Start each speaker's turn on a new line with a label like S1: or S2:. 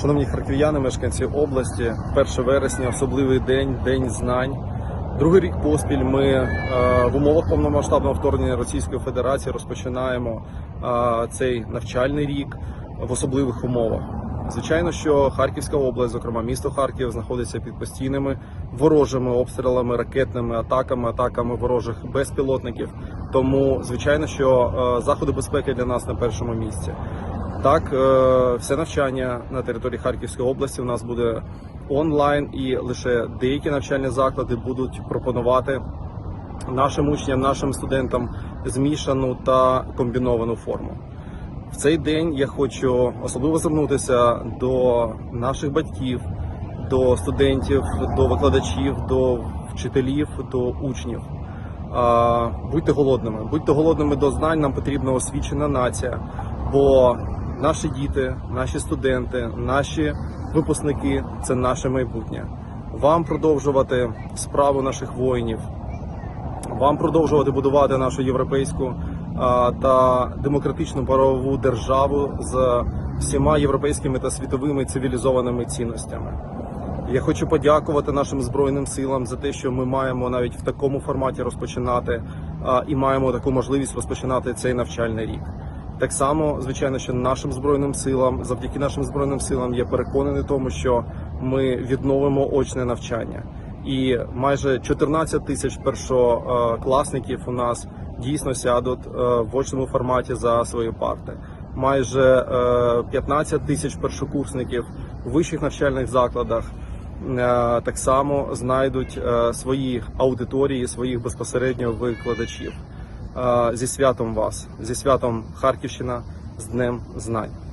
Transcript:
S1: Шановні харків'яни, мешканці області, 1 вересня, особливий день, день знань. Другий рік поспіль ми е, в умовах повномасштабного вторгнення Російської Федерації розпочинаємо е, цей навчальний рік в особливих умовах. Звичайно, що Харківська область, зокрема місто Харків, знаходиться під постійними ворожими обстрілами, ракетними атаками, атаками ворожих безпілотників. Тому, звичайно, що е, заходи безпеки для нас на першому місці. Так, е, все навчання на території Харківської області у нас буде онлайн, і лише деякі навчальні заклади будуть пропонувати нашим учням, нашим студентам змішану та комбіновану форму. В цей день я хочу особливо звернутися до наших батьків, до студентів, до викладачів, до вчителів, до учнів. Будьте голодними, будьте голодними до знань. Нам потрібна освічена нація, бо наші діти, наші студенти, наші випускники це наше майбутнє. Вам продовжувати справу наших воїнів, вам продовжувати будувати нашу європейську та демократичну правову державу з всіма європейськими та світовими цивілізованими цінностями. Я хочу подякувати нашим збройним силам за те, що ми маємо навіть в такому форматі розпочинати і маємо таку можливість розпочинати цей навчальний рік. Так само, звичайно, що нашим збройним силам, завдяки нашим збройним силам, я переконаний тому, що ми відновимо очне навчання. І майже 14 тисяч першокласників у нас дійсно сядуть е, в очному форматі за свої парти. Майже е, 15 тисяч першокурсників у вищих навчальних закладах е, так само знайдуть е, свої аудиторії, своїх безпосередньо викладачів. Зі святом вас, зі святом Харківщина, з Днем Знань.